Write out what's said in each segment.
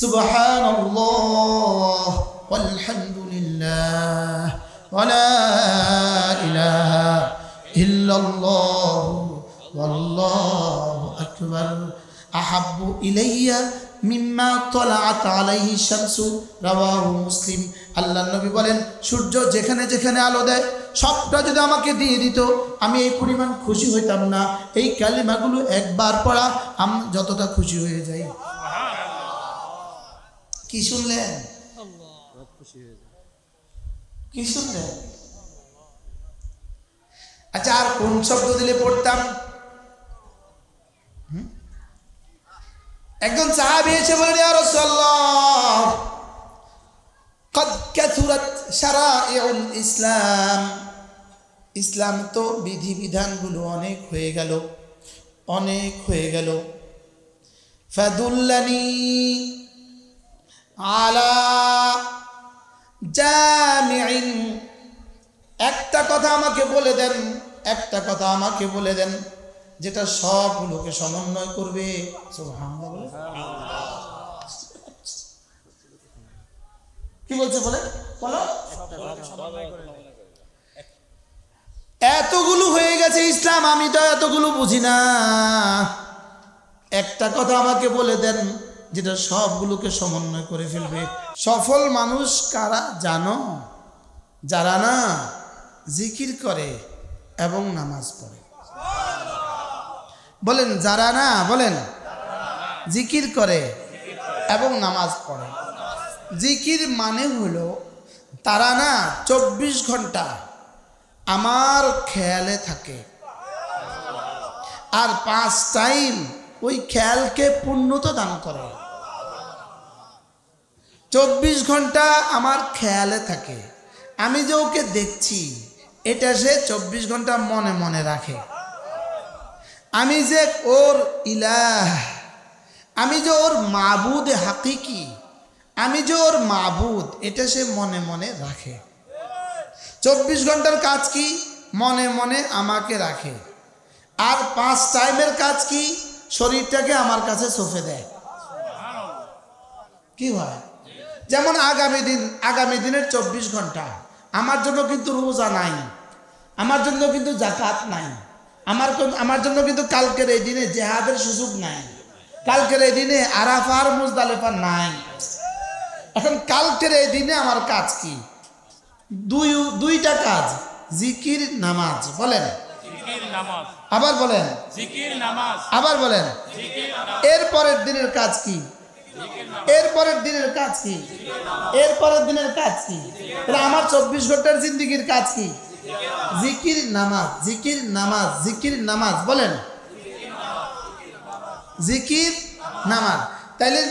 سبحان الله والحمد لله ولا إله إلا الله والله أكبر أحب إلي মিম্মা তলাআত আলাইহি শামসু রাওয়াহু মুসলিম আল্লাহ নবী বলেন সূর্য যেখানে যেখানে আলো দেয় সবটা যদি আমাকে দিয়ে দিত আমি এই পরিমাণ খুশি হইতাম না এই কালিমাগুলো একবার পড়া আমি যতটা খুশি হয়ে যাই কি শুনলেন কি শুনলেন আচ্ছা আর কোন শব্দ দিলে পড়তাম হুম? একজন সাহাবি এসে বলেন ইয়া রাসূলুল্লাহ قد كثرت شرائع الاسلام ইসলাম তো বিধিবিধানগুলো অনেক হয়ে গেল অনেক হয়ে গেল ফাদুল্লানি একটা কথা আমাকে বলে দেন, একটা কথা আমাকে বলে দেন, যেটা সবগুলোকে সমন্বয় করবে। কি বলছে বলে? বলো। এতগুলো হয়ে গেছে ইসলাম, আমি তো এতগুলো বুঝি না। একটা কথা আমাকে বলে দেন যেটা সবগুলোকে সমন্বয় করে ফেলবে। সফল মানুষ কারা জানো? যারা না জিকির করে এবং নামাজ পড়ে। বলেন, যারা না, বলেন, জিকির করে এবং নামাজ পড়ে। জিকির মানে হলো, তারা না চব্বিশ ঘণ্টা আমার খেয়ালে থাকে। আর পাঁচ টাইম ওই খেয়ালকে পূর্ণতা দান করে। চব্বিশ ঘণ্টা আমার খেয়ালে থাকে। আমি যে ওকে দেখছি, এটা সে চব্বিশ ঘণ্টা মনে মনে রাখে। আমি যে ওর ইলাহ, আমি যে ওর মাবুদ হাকিকি, আমি যে ওর মাবুদ, এটা সে মনে মনে রাখে। চব্বিশ ঘণ্টার কাজ কি? মনে মনে আমাকে রাখে। আর পাঁচ টাইমের কাজ কি? শরীরটাকে আমার কাছে সফে দেয়। কি হয় যেমন আগামী দিন আগামী দিনের চব্বিশ ঘণ্টা। আমার জন্য কিন্তু রোজা নাই। আমার জন্য কিন্তু জাকাত নাই। আমার আমার জন্য কিন্তু কালকের এই দিনে জেহাদের সুযোগ নাই। কালকের এই দিনে আরাফার মুজদালেফা নাই। এখন কালকের এই দিনে আমার কাজ কি? দুই দুইটা কাজ। জিকির নামাজ। বলেন। নামাজ। আবার বলেন। আবার বলেন। জিকির এর পরের দিনের কাজ কি? এর পরের দিনের কাজ কি? এর পরের দিনের কাজ কি? আমার চব্বিশ ঘণ্টার জিন্দিগির কাজ কি? জিকির নামাজ জিকির নামাজ জিকির নামাজ, বলেন। জিকির নামাজ। তাইলে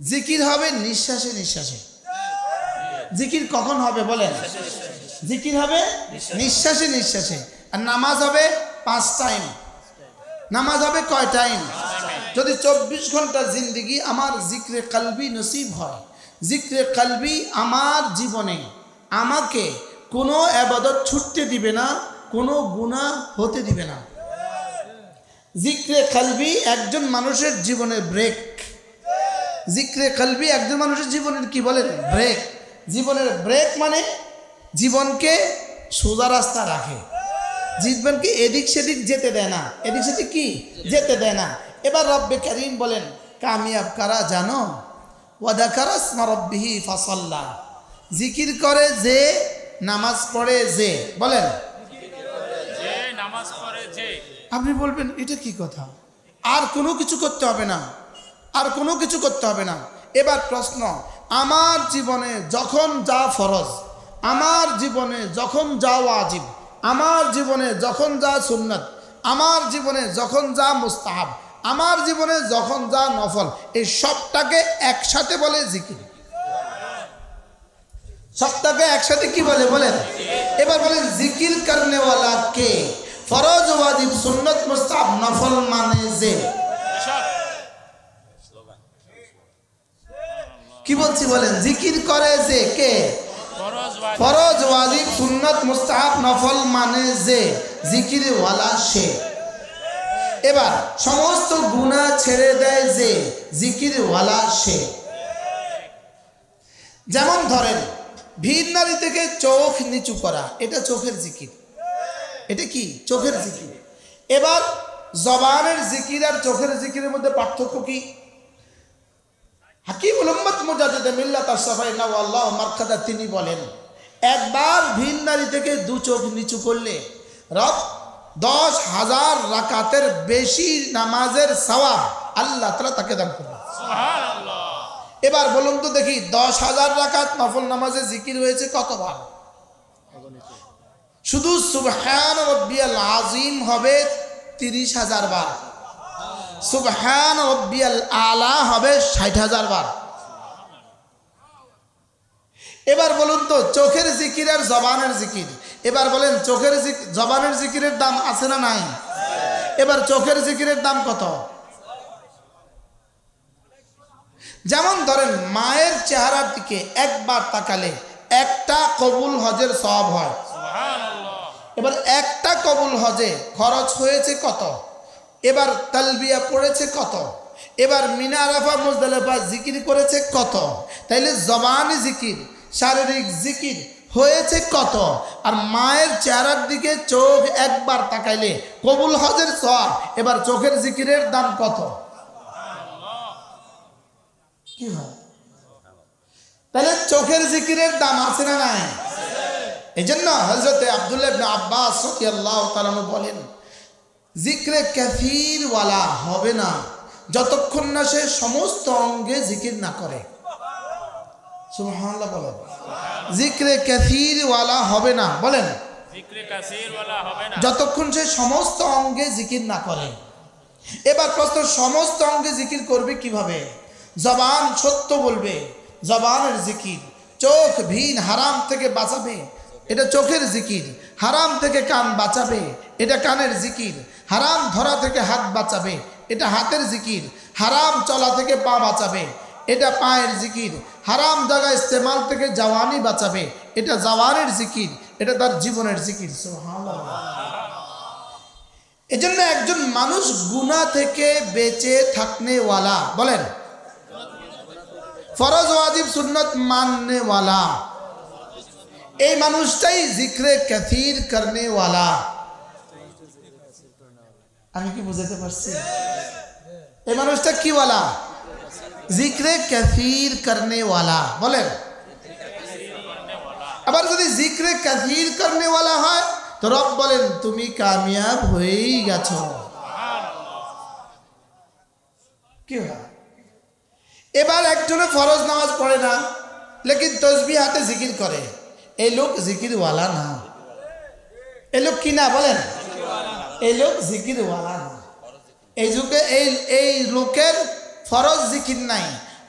জিকির হবে নিঃশ্বাসে নিঃশ্বাসে। জিকির কখন হবে, বলেন? জিকির হবে নিঃশ্বাসে নিঃশ্বাসে। আর নামাজ হবে পাঁচ টাইম। নামাজ হবে কয় টাইম? যদি চব্বিশ ঘণ্টা জিন্দিগি আমার জিক্রে কালবি নসিব হয়, জিক্রে কালবি আমার জীবনে আমাকে কোনো আবাদত ছুটতে দিবে না, কোনো গুণা হতে দিবে না। জিক্রে কালবি একজন মানুষের জীবনের ব্রেক জিক্রে কালবি একজন মানুষের জীবনের কি বলেন ব্রেক জীবনের ব্রেক মানে জীবনকে সোজা রাস্তা রাখে। জীবনকে এদিক সেদিক যেতে দেয় না। এদিক সেদিক কি? যেতে দেয় না। এবার রব্বে করিম বলেন, কামিয়াব কারা জানো? ওয়াদা কারাস রব্বিহি ফাসাল্লা। জিকির করে যে, নামাজ পড়ে যে। বলেন। আপনি বলবেন, এটা কি কথা? আর কোনো কিছু করতে হবে না। আর কোনো কিছু করতে হবে না। এবার প্রশ্ন, আমার জীবনে যখন যা ফরজ, আমার জীবনে যখন যা ওয়াজিব, আমার জীবনে যখন যা সুন্নত, আমার জীবনে যখন যা মুস্তাহাব আমার জীবনে যখন যা নফল, এই সবটাকে একসাথে বলে জিকির। সবটাকে একসাথে কি বলে বলেন এবার বলেন জিকির করনেওয়ালা কে? ফরজ, ওয়াজিব, সুন্নত, মুস্তাহাব, নফল মানে যে। কি বলছি বলেন? জিকির করে যে কে? ফরজ, ওয়াজিব, সুন্নত, মুস্তাহাব, নফল মানে যে। জিকির ওয়ালা সে। এবার, সমস্ত গুণা ছেড়ে দেয় যে জিকিরওয়ালা সে। যেমন ধরেন, ভিন নারী থেকে চোখ নিচু করা, এটা চোখের জিকির। এটা কি? চোখের জিকির। এবার, জবানের জিকির আর চোখের জিকিরের মধ্যে পার্থক্য কি? হাকিম উম্মত মুজাদ্দিদ মিল্লাত আশরাফাই নাও আল্লাহ মারকাদা তিনি বলেন, একবার ভিন নারী থেকে দু চোখ নিচু করলে রব দশ হাজার রাকাতের বেশি নামাজের সওয়াব আল্লাহ তালা তাকে দান করবে এবার বলুন তো দেখি দশ হাজার রাকাত নফল নামাজে জিকির হয়েছে কতবার? শুধু সুবহান রব্বিয়াল আজিম হবে তিরিশ হাজার বার। সুবহান রব্বিয়াল আলা হবে ষাট হাজার বার। এবার বলুন তো চোখের জিকির আর জবানের জিকির। এবার বলেন চোখের জবানের জিকিরের দাম আছে না নাই? এবার চোখের জিকিরের দাম কত? যেমন ধরেন মায়ের চেহারার দিকে একবার তাকালে একটা কবুল হজের সব হয়। এবার একটা কবুল হজে খরচ হয়েছে কত? এবার তালবিয়া পড়েছে কত? এবার মিনা আরাফা মুজদালেফা জিকির করেছে কত? তাইলে জবানি জিকির শারীরিক জিকির হয়েছে কত? আর মায়ের চেহারার দিকে চোখ একবার তাকাইলে কবুল হজের সব এবার চোখের জিকিরের দাম কত? তাহলে চোখের জিকিরের দাম আছে না নাই? এই জন্য হজরতে আবদুল্লাহ আব্বাস রাদিয়াল্লাহু তাআলা বলেন, জিক্রে ক্যাফির ওয়ালা হবে না যতক্ষণ না সে সমস্ত অঙ্গে জিকির না করে। সুবহানাল্লাহ বলেন। জিক্রে ওয়ালা হবে না বলেন। যতক্ষণ সে সমস্ত অঙ্গে জিকির না করে। এবার প্রশ্ন সমস্ত অঙ্গে জিকির করবে কীভাবে? জবান সত্য বলবে জবানের জিকির। চোখ ভিন হারাম থেকে বাঁচাবে এটা চোখের জিকির। হারাম থেকে কান বাঁচাবে এটা কানের জিকির। হারাম ধরা থেকে হাত বাঁচাবে এটা হাতের জিকির। হারাম চলা থেকে পা বাঁচাবে এটা পায়ের জিকির। হারাম জায়গা ইস্তেমাল থেকে জওয়ানি বাঁচাবে। এটা জওয়ানের জিকির, এটা তার জীবনের জিকির এজন্য একজন মানুষ গুনাহ থেকে বেঁচে থাকনেওয়ালা, বলেন। ফরজ, ওয়াজিব, সুন্নত মাননেওয়ালা। এই মানুষটাই জিক্রে কাথির করনেওয়ালা। আমি কি বুঝাতে পারছি? এই মানুষটা কি জিক্রে কাথির করনেওয়ালা বলেন। আবার যদি জিক্রে কাথির করনেওয়ালা হয়, তো রব বলেন, তুমি কামিয়াব হয়েই গেছ। কি এবার একজনে ফরজ নামাজ পড়ে না, লেকিন তসবি হাতে জিকির করে। এই লোক জিকিরওয়ালা না। এই লোক কি না, বলেন? এই লোক জিকিরওয়ালা না। এই যুগে এই এই লোকের ফরজ জিকির নাই।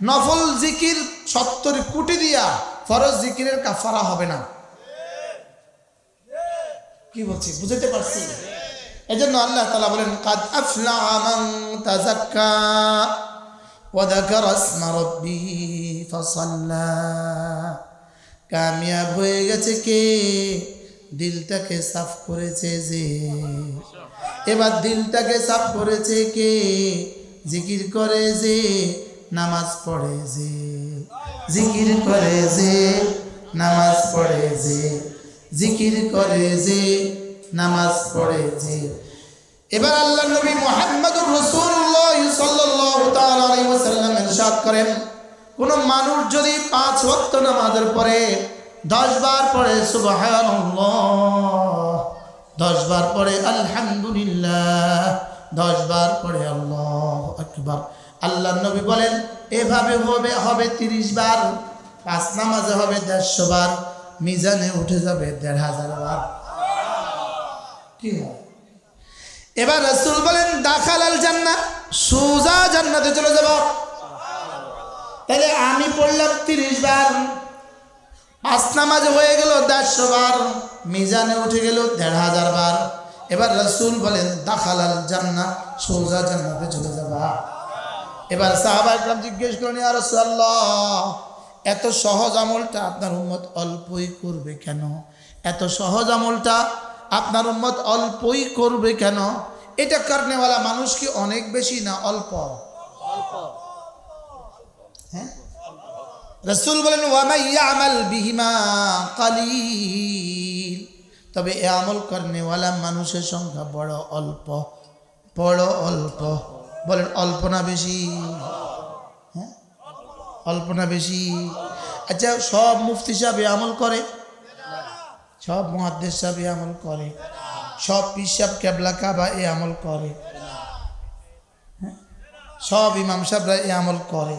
নফল জিকির সত্তর কোটি দিয়া ফরজ জিকিরের কাফারা হবে না। কি বলছি? বুঝতে পারছি? এজন্য আল্লাহ তাআলা বলেন, কাদ আফলাহা মান তাযাক্কা ওয়া যাকারা ইসমা রাব্বিহি ফাসাল্লা। কামিয়াব হয়ে গেছে কে? দিলটাকে সাফ করেছে যে। এবার দিলটাকে সাফ করেছে কে? জিকির করে যে, নামাজ পড়ে যে। জিকির করে যে, নামাজ পড়ে যে। জিকির করে যে, নামাজ পড়ে যে। এবার আল্লাহ নবী মুহাম্মদুর রাসূলুল্লাহ সাল্লাল্লাহু তাআলা আলাইহি ওয়াসাল্লাম ইরশাদ করেন, কোন মানুষ যদি পাঁচ ওয়াক্ত নামাজের পরে দশ বার পড়ে, সুবহানাল্লাহ, দশ বার পড়ে, আলহামদুলিল্লাহ দশ বার পড়ে আল্লাহ আকবার। আল্লাহ নবী বলেন, এভাবে হবে হবে তিরিশ বার। পাঁচ নামাজে হবে দেড়শো বার। মিজানে উঠে যাবে দেড় হাজার বার। কি এবার রসুল বলেন, দাখাল আল জান্না সোজা জান্নাতে চলে যাব। তাহলে আমি পড়লাম তিরিশ বার। পাঁচ নামাজ হয়ে গেল দেড়শো বার। মিজানে উঠে গেল দেড় হাজার বার। এবার রসুল বলেন দাখাল আল জান্না সোজা জান্নাতে চলে যাবা। এবার সাহাবা একরাম জিজ্ঞেস করেন আর এত সহজ আমলটা আপনার উম্মত অল্পই করবে কেন? এত সহজ আমলটা আপনার উম্মত অল্পই করবে কেন? এটা করনেওয়ালা মানুষ কি অনেক বেশি না অল্প? হ্যাঁ? রসুল বলেন ওয়ামাইয়া আমাল বিহিমা কালিল। তবে এ আমল করনেওয়ালা মানুষের সংখ্যা বড় অল্প বড় অল্প। বলেন, অল্প না বেশি? হ্যাঁ? অল্প না বেশি? আচ্ছা সব মুফতি সাহেব আমল করে? সব মহাদ্দেশ সাহেব আমল করে? সব পিসাব কেবলা কাবা এ আমল করে? হ্যাঁ? সব ইমাম সাহেবরা এ আমল করে?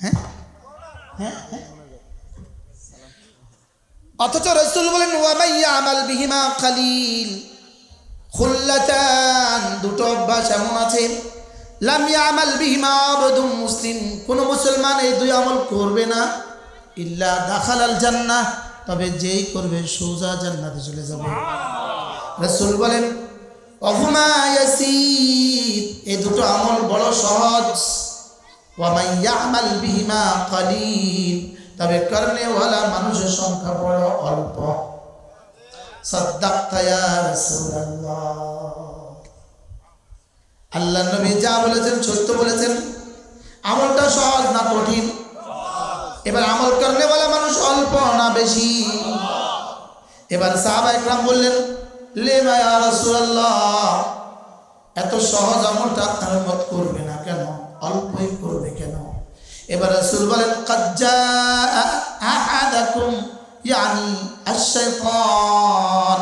হ্যাঁ? হ্যাঁ? হ্যাঁ? অথচ রসুল বলেন ওয়ামাইয়া আমাল বিহিমা খালিল খুল্লাতান দুটো অভ্যাস এমন আছে। লাম ইয়ামাল বিহিমা আবদুম মুসলিম কোন মুসলমান এই দুই আমল করবে না। ইল্লা দাখালাল জান্নাহ তবে যেই করবে সোজা জান্নাতে চলে যাবে। রাসূল বলেন অহুমা ইয়াসির এই দুটো আমল বড় সহজ। ওয়ামাই ইয়ামাল বিহিমা কালিল? তবে করনেওয়ালা মানুষের সংখ্যা বড় অল্প। আল্লাহ নবী যা বলেছেন, সত্য বলেছেন। আমলটা সহজ না কঠিন? এবার আমল করলে বলে মানুষ অল্প না বেশি? এবার সাহাবা একরাম বললেন লে এত সহজ আমলটা আপনার মত করবে না কেন? অল্পই করবে এবার রাসূল বলেন, কাদ জাআ আহাদাকুম ইয়ানি আশ-শাইতান,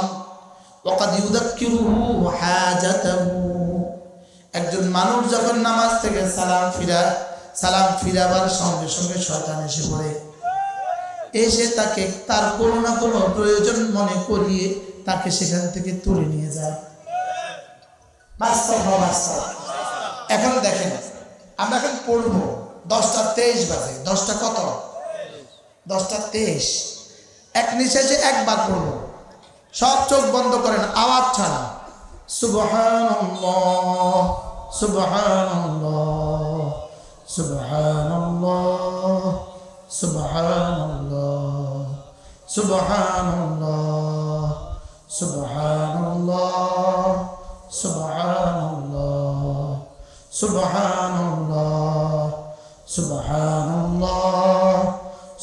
ওয়াকাদ ইউযাক্কিরুহু হাজাতাহু। একজন মানুষ যখন নামাজ থেকে সালাম ফিরা, সালাম ফিরাবার সঙ্গে সঙ্গে শয়তান এসে পড়ে। এসে তাকে তার কোনো না কোনো প্রয়োজন মনে করিয়ে তাকে সেখান থেকে তুলে নিয়ে যায়। বাস্তব বাস্তব? এখন দেখেন, আমরা এখন পড়ব। দশটা তেইশ বাজে। দশটা কত? দশটা তেইশ। এক নিঃশ্বাসে একবার পড়ব সব চোখ বন্ধ করেন, আওয়াজ ছাড়া। সুবহানাল্লাহ।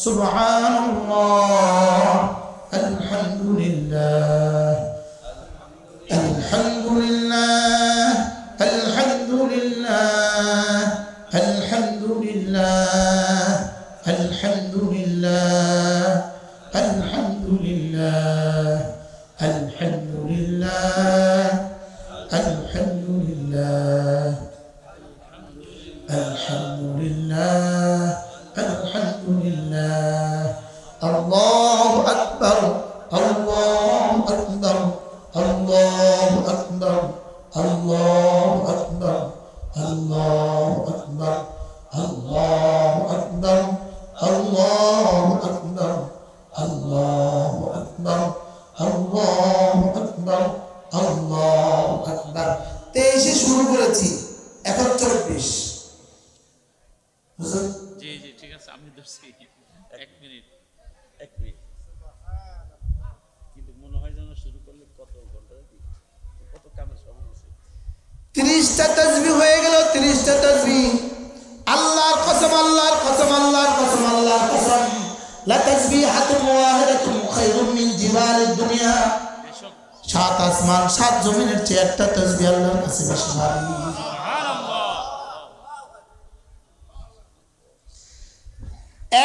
সুবহানাল্লাহ।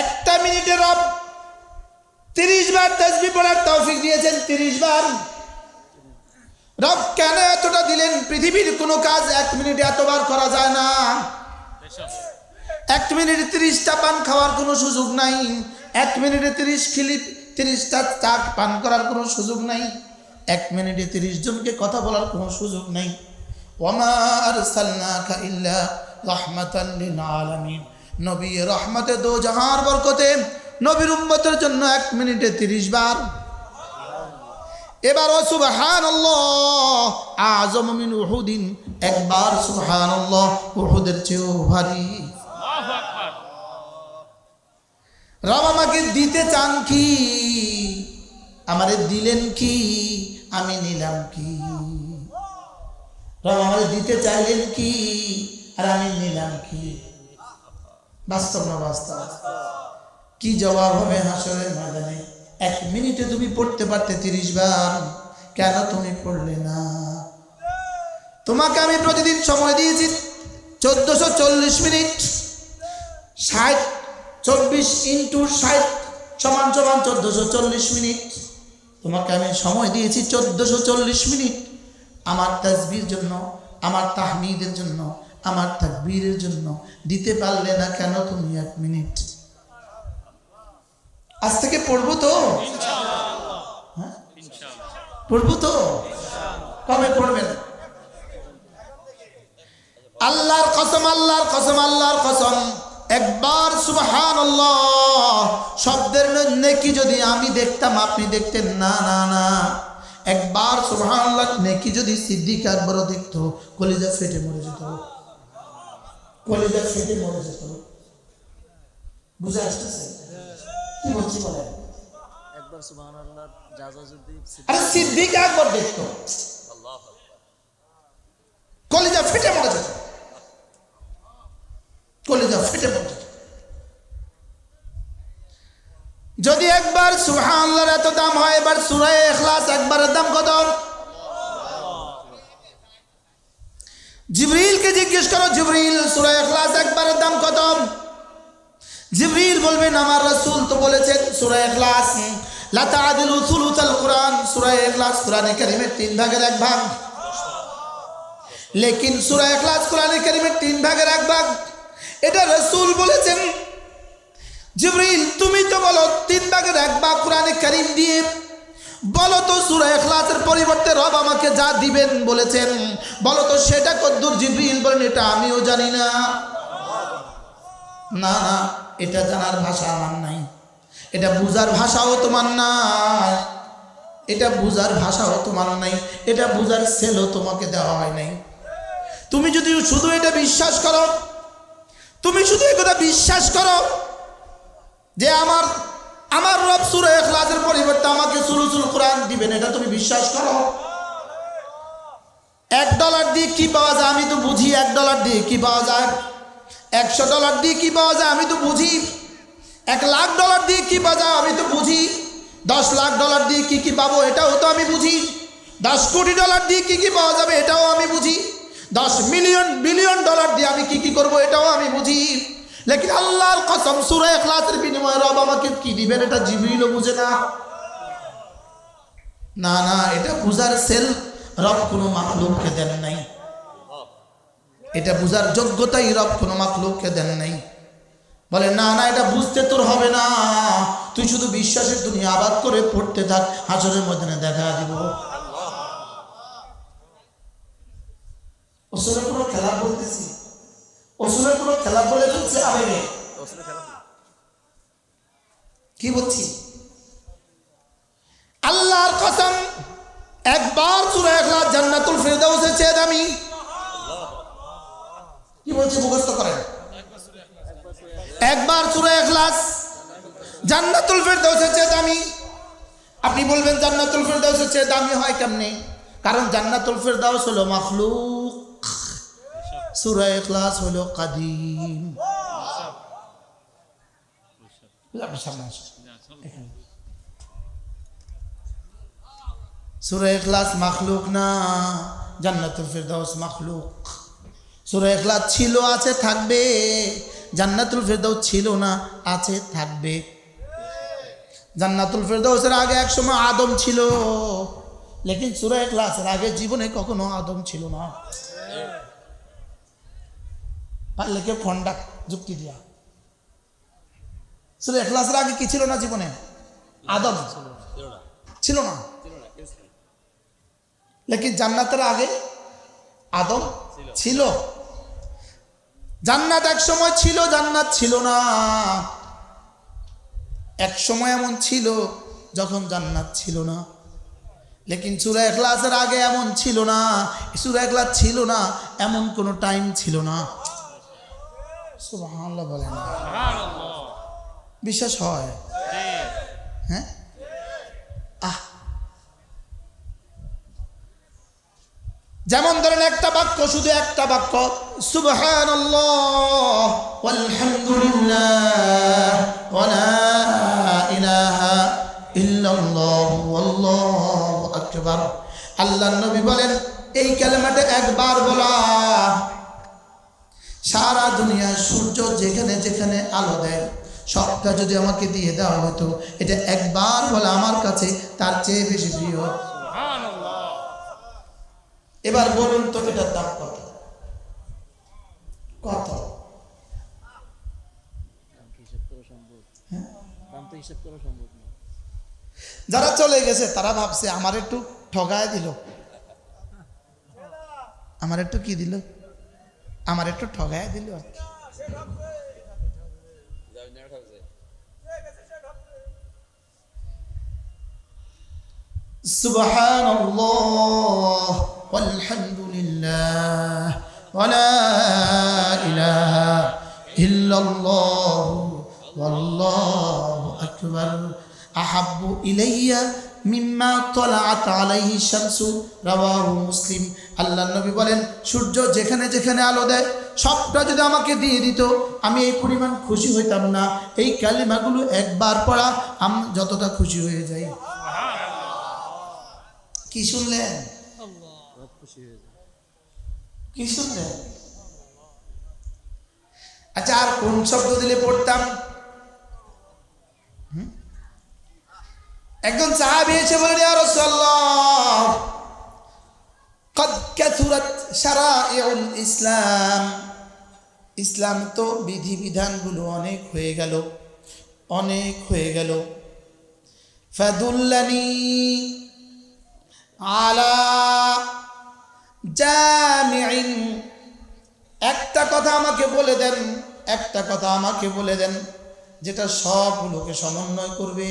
একটা মিনিটে রব তিরিশ বার তসবি পড়ার তৌফিক দিয়েছেন, তিরিশ বার। রব কেন এতটা দিলেন? পৃথিবীর কোনো কাজ এক মিনিটে এতবার করা যায় না। এক মিনিটে তিরিশটা পান খাওয়ার কোনো সুযোগ নাই। এক মিনিটে তিরিশ খিলিপ, তিরিশটা চা পান করার কোনো সুযোগ নাই। এক মিনিটে তিরিশ জনকে কথা বলার কোনো সুযোগ নাই। ওমার সাল্লাকা ইল্লা রহমাতাল লিল আলামিন। নবী রহমতে দো জাহার বরকতে নবীর উম্মতের জন্য এক মিনিটে তিরিশ বার। এবার ও সুবহান আজম মিন উহুদিন একবার সুবহান উহুদের চেয়েও ভারী। রব আমাকে দিতে চান কি? আমারে দিলেন কি? আমি নিলাম কি? রব আমাদের দিতে চাইলেন কি? আর আমি নিলাম কি? বাস্তব না বাস্তব? কি জবাব হবে হাসরের ময়দানে? এক মিনিটে তুমি পড়তে পারতে তিরিশ বার। কেন তুমি পড়লে না? তোমাকে আমি প্রতিদিন সময় দিয়েছি চোদ্দশো চল্লিশ মিনিট। ষাট, চব্বিশ ইন্টু ষাট সমান সমান চোদ্দশো চল্লিশ মিনিট। তোমাকে আমি সময় দিয়েছি চোদ্দশো চল্লিশ মিনিট। আমার তাসবির জন্য, আমার তাহমিদের জন্য, আমার তাকবীরের জন্য দিতে পারলে না কেন তুমি এক মিনিট? আজ থেকে পড়ব তো? হ্যাঁ? পড়ব তো? কবে পড়বেন? আল্লাহর কসম আল্লাহর কসম আল্লাহর কসম। একবার সুবহান শব্দের নেকি যদি আমি দেখতাম, আপনি দেখতেন না না না। একবার সুবহান নেকি যদি সিদ্দিক একবারও দেখতো কলিজা ফেটে মরে যেত। কলিজা ফেটে মরে যেত। বুঝে আসতেছে? কি বলছি বলেন? একবার যদি আরে সিদ্দিক দেখতো। কলিজা ফেটে মরে যেত। কলিজা ফেটে মরে যেত যদি একবার সুবহানাল্লাহর এত দাম হয়, এবার সূরা ইখলাস একবারের দাম কত? জিবরিলকে জিজ্ঞেস করো, জিবরিল, সূরা ইখলাস একবারের দাম কত? জিবরিল বলবেন, আমার রাসূল তো বলেছেন, সূরা ইখলাস, লা তাআদিলু সুলুতাল কোরআন, সূরা ইখলাস কোরআনে কারীমের তিন ভাগের এক ভাগ। লেকিন সূরা ইখলাস কোরআনে কারীমের তিন ভাগের এক ভাগ। এটা রাসূল বলেছেন। জিবরিল, তুমি তো বলো, তিন ভাগের এক ভাগ কোরআনে কারীম দিয়ে। বলো তো সূরা ইখলাসের পরিবর্তে রব আমাকে যা দিবেন বলেছেন। বলো তো সেটা কদ্দুর জিবরিল বলেন, এটা আমিও জানি না। না না, এটা জানার ভাষা আমার নাই। এটা বুঝার ভাষাও তোমার নাই। এটা বুঝার ভাষাও তোমার নাই। এটা বুঝার সেলও তোমাকে দেওয়া হয় নাই। তুমি যদি শুধু এটা বিশ্বাস করো, তুমি শুধু একথা বিশ্বাস করো যে আমার আমার রব সুরে এখলাসের পরিবর্তে আমাকে সুলুসুল কোরআন দিবেন, এটা তুমি বিশ্বাস করো? এক ডলার দিয়ে কি পাওয়া যায় আমি তো বুঝি, এক ডলার দিয়ে কি পাওয়া যায়? একশো ডলার দিয়ে কি পাওয়া যায় আমি তো বুঝি। এক লাখ ডলার দিয়ে কি পাওয়া যায় আমি তো বুঝি। দশ লাখ ডলার দিয়ে কি কি পাবো, এটাও তো আমি বুঝি। দশ কোটি ডলার দিয়ে কি কি পাওয়া যাবে, এটাও আমি বুঝি। দশ মিলিয়ন, বিলিয়ন ডলার দিয়ে আমি কি কি করব, এটাও আমি বুঝি। লেকিন আল্লাহর কসম, সুরে এখলাসের বিনিময়ে রব আমাকে কি দিবেন এটা জিবরিলও বুঝে না। না না, এটা বুঝার সেল রব কোনো মাকলুককে দেন নাই। এটা বুঝার যোগ্যতাই রব কোনো মাকলুককে দেন নাই। বলে, না না, এটা বুঝতে তোর হবে না। তুই শুধু বিশ্বাসের তুমি আবাদ করে পড়তে থাক হাজরের মধ্যে দেখা দিব। ওসরের কোনো খেলা বলতেছি? ওসরের কোনো খেলা বলে কি? বলছি? আল্লাহর কসম একবার সূরা ইখলাস জান্নাতুল ফিরদাউসের চেয়ে দামি। কি বলছে মুখস্থ করেন। একবার সূরা ইখলাস জান্নাতুল চেয়ে দামি। আপনি বলবেন জান্নাতুল ফিরদাউসের চেয়ে দামি হয় কেমনে? কারণ জান্নাতুল ফিরদাউস হলো মাখলুক। সূরা ইখলাস হলো কাদিম। সুরা ইখলাস মাখলুক না, জান্নাতুল ফেরদাউস মাখলুক। সুরা ইখলাস ছিল, আছে, থাকবে। জান্নাতুল ফেরদাউস ছিল না, আছে, থাকবে। জান্নাতুল ফেরদাউসের আগে এক সময় আদম ছিল, লেকিন সুরা ইখলাসের আগে জীবনে কখনো আদম ছিল না। পারলে কেউ যুক্তি দিয়া। সুরা এখলাসের আগে কি ছিল না জীবনে? আদম ছিল না। লেকিন জান্নাতের আগে আদম ছিল। জান্নাত এক সময় ছিল, জান্নাত ছিল না। এক সময় এমন ছিল যখন জান্নাত ছিল না। লেকিন সুরা এখলাসের আগে এমন ছিল না সুরা এখলাস ছিল না, এমন কোনো টাইম ছিল না। সুবহানাল্লাহ বলেন। বিশ্বাস হয়? হ্যাঁ? আহ। যেমন ধরেন একটা বাক্য শুধু একটা বাক্য আকবার। আল্লাহর নবী বলেন এই কালেমাটা একবার বলা। সারা দুনিয়া সূর্য যেখানে যেখানে আলো দেয়, সবটা যদি আমাকে দিয়ে দেওয়া হতো, এটা একবার বলে আমার কাছে তার চেয়ে বেশি প্রিয়। এবার বলুন তো এটার দাম কত? কত? যারা চলে গেছে, তারা ভাবছে, আমার একটু ঠগায় দিল। আমার একটু কি দিল? আমার একটু ঠগায় দিল আর কি। سبحان الله والحمد لله ولا إله إلا الله والله أكبر أحب إلي মিম্মা তলাআত আলাইহি শামসু মুসলিম। আল্লাহ নবী বলেন, সূর্য যেখানে যেখানে আলো দেয়, সবটা যদি আমাকে দিয়ে দিত, আমি এই পরিমাণ খুশি হইতাম না। এই কালিমাগুলো একবার পড়া, আমি যতটা খুশি হয়ে যাই কি শুনলেন? কি শুনলেন? আচ্ছা আর কোন শব্দ দিলে পড়তাম? একজন সাহাবি এসে বলেন ইয়া রাসূলুল্লাহ قد كثرت شرائع ইসলাম ইসলাম তো বিধি বিধানগুলো অনেক হয়ে গেল অনেক হয়ে গেল ফাদুল্লানি আলা জামিইন একটা কথা আমাকে বলে দেন একটা কথা আমাকে বলে দেন যেটা সবগুলোকে সমন্বয় করবে।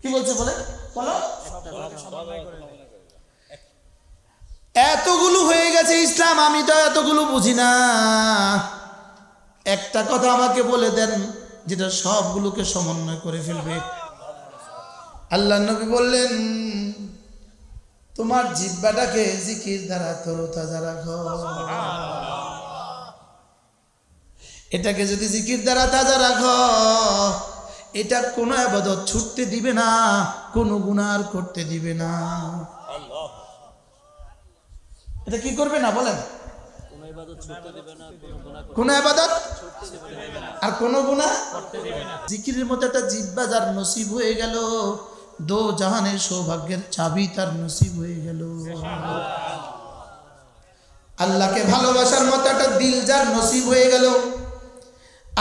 কি বলছে বলে? বলো। এতগুলো হয়ে গেছে ইসলাম, আমি তো এতগুলো বুঝি না। একটা কথা আমাকে বলে দেন, যেটা সবগুলোকে সমন্বয় করে ফেলবে। আল্লাহ নবী বললেন, তোমার জিব্বাটাকে জিকির দ্বারা তরতাজা রাখো। এটাকে যদি জিকির দ্বারা তাজা রাখো, এটা কোনো আবাদত ছুটতে দিবে না, কোনো গুনার করতে দিবে না। এটা কি করবে না বলেন? কোনো আবাদত আর কোন গুণা জিকিরের মতো একটা জিব্বা যার নসিব হয়ে গেল, দো জাহানের সৌভাগ্যের চাবি তার নসিব হয়ে গেল। আল্লাহকে ভালোবাসার মতো একটা দিল যার নসিব হয়ে গেল।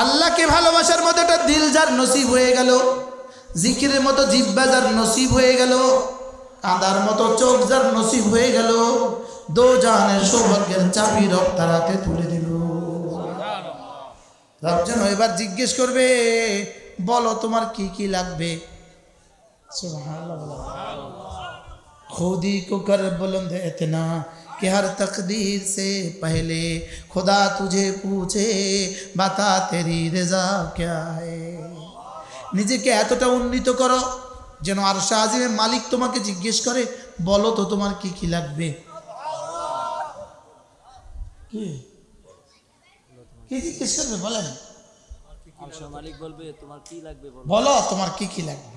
আল্লাহকে ভালোবাসার মতো একটা দিল যার নসিব হয়ে গেল। জিকিরের মতো জিব্বা যার নসিব হয়ে গেল। কাঁদার মতো চোখ যার নসিব হয়ে গেল। দো জাহানের সৌভাগ্যের চাবি রব তুলে দিল। লোকজন এবার জিজ্ঞেস করবে, বলো তোমার কি কি লাগবে? খুদি কুকার বলন্দ এতে না कि हर तकदीर से पहले खुदा तुझे पूछे बता तेरी रजा क्या है নিজেকে এতটা উন্নীত করো যেন আর শাহজিমের মালিক তোমাকে জিজ্ঞেস করে বলো তো তোমার কি কি লাগবে কি কি জিজ্ঞেস করবে বলেন আরশের মালিক বলবে তোমার কি লাগবে বলো বলো তোমার কি কি লাগবে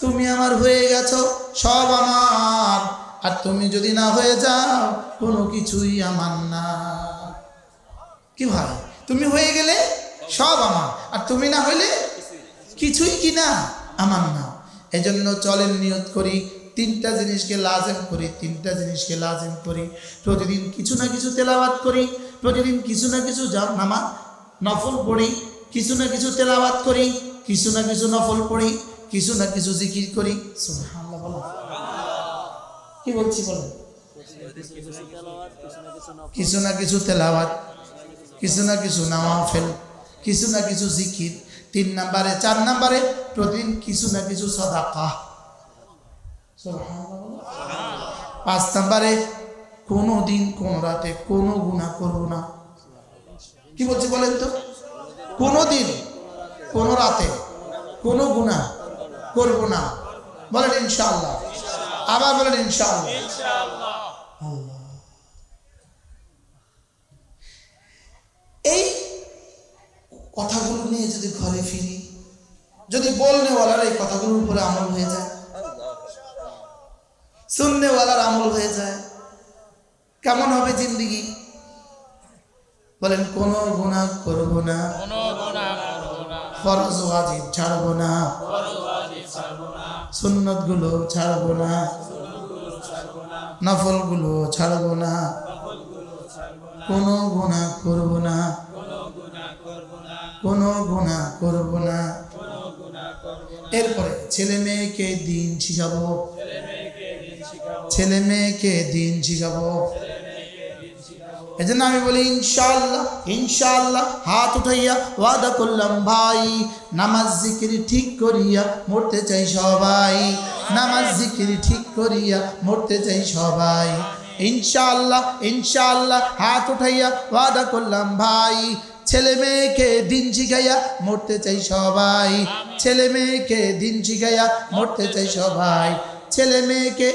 তুমি আমার হয়ে গেছো, সব আমার। আর তুমি যদি না হয়ে যাও, কোনো কিছুই আমার না। কি ভাই? তুমি হয়ে গেলে সব আমার। আর তুমি না হইলে কিছুই কি না? আমার না। এজন্য চলেন নিয়ত করি, তিনটা জিনিসকে লাজেম করি, তিনটা জিনিসকে লাজেম করি। প্রতিদিন কিছু না কিছু তেলাওয়াত করি, প্রতিদিন কিছু না কিছু নামা নফল পড়ি, কিছু না কিছু তেলাওয়াত করি, কিছু না কিছু নফল পড়ি কিছু না কিছু জিকির করি? কি বলছি নফল কিছু না কিছু তেলাওয়াত, কিছু না কিছু নামাফেল কিছু না কিছু জিকির, তিন নাম্বারে, চার নাম্বারে প্রতিদিন কিছু না কিছু সদাকা। পাঁচ নাম্বারে, কোনো দিন, কোন রাতে কোনো গুণা করব না। কি বলছি বলেন তো? কোনো দিন, কোনো রাতে কোনো গুণা করব না। বলেন ইনশাআল্লাহ। আবার বলেন ইনশাআল্লাহ। এই কথাগুলো নিয়ে যদি ঘরে ফিরি যদি বলনেওয়ালার এই কথাগুলোর উপরে আমল হয়ে যায় শুননেওয়ালার আমল হয়ে যায় কেমন হবে জিন্দিগি? বলেন কোন গুণা করব না। করব না। ফরজ ওয়াজিব ছাড়বো না। সুন্নতগুলো ছাড়বো না। নফলগুলো ছাড়বো না। কোনো গুণা না। কোনো গুণা না। এরপরে ছেলে মেয়েকে দিন শিখাবো। ছেলে মেয়েকে দিন শিখাবো। এই জন্য আমি বলি, ইনশাআল্লাহ ইনশাআল্লাহ, হাত উঠাইয়া ওয়াদা করলাম, ভাই। নামাজ জিকির ঠিক করিয়া মরতে চাই সবাই। নামাজ জিকির ঠিক করিয়া মরতে চাই সবাই। ইনশাআল্লাহ ইনশাআল্লাহ, হাত উঠাইয়া ওয়াদা করলাম ভাই। ছেলে মেয়েকে দিন শিখাইয়া মরতে চাই সবাই। ছেলে মেয়েকে দিন শিখাইয়া মরতে চাই সবাই। ছেলে মেয়েকে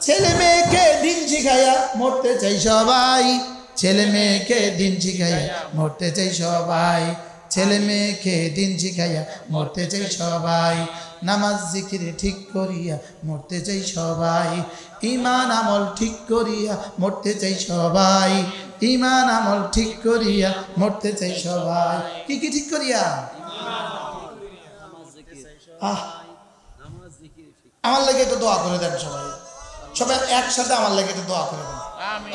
ছেলে মেয়েকে দিন শিখাইয়া মরতে চাই সবাই। ছেলে মেয়েকে দিন শিখাইয়া মরতে চাই সবাই। ছেলে মেয়েকে দিন শিখাইয়া মরতে চাই সবাই। নামাজ জিকিরে ঠিক করিয়া মরতে চাই সবাই। ইমান আমল ঠিক করিয়া মরতে চাই সবাই। ইমান আমল ঠিক করিয়া মরতে চাই সবাই। কি কি ঠিক করিয়া? আহ! আমার লাগে একটু দোয়া করে দেন সবাই। সবাই একসাথে আমার লাগে একটু দোয়া করে দেন।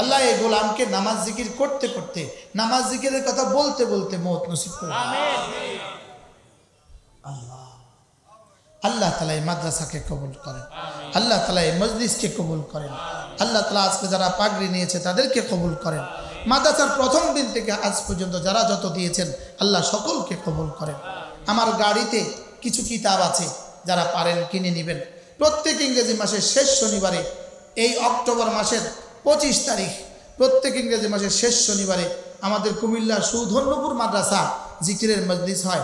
আল্লাহ এই গোলামকে নামাজ জিকির করতে করতে নামাজ জিকিরের কথা বলতে বলতে মত নসিব করে আল্লাহ। আল্লাহ তালা এই মাদ্রাসাকে কবুল করেন। আল্লাহ তালা এই মজলিসকে কবুল করেন। আল্লাহ তালা আজকে যারা পাগড়ি নিয়েছে তাদেরকে কবুল করেন। মাদ্রাসার প্রথম দিন থেকে আজ পর্যন্ত যারা যত দিয়েছেন আল্লাহ সকলকে কবুল করেন। আমার গাড়িতে কিছু কিতাব আছে যারা পারেন কিনে নেবেন। প্রত্যেক ইংরেজি মাসের শেষ শনিবারে এই অক্টোবর মাসের পঁচিশ তারিখ প্রত্যেক ইংরেজি মাসের শেষ শনিবারে আমাদের কুমিল্লার সুধন্যপুর মাদ্রাসা জিকিরের মজলিস হয়।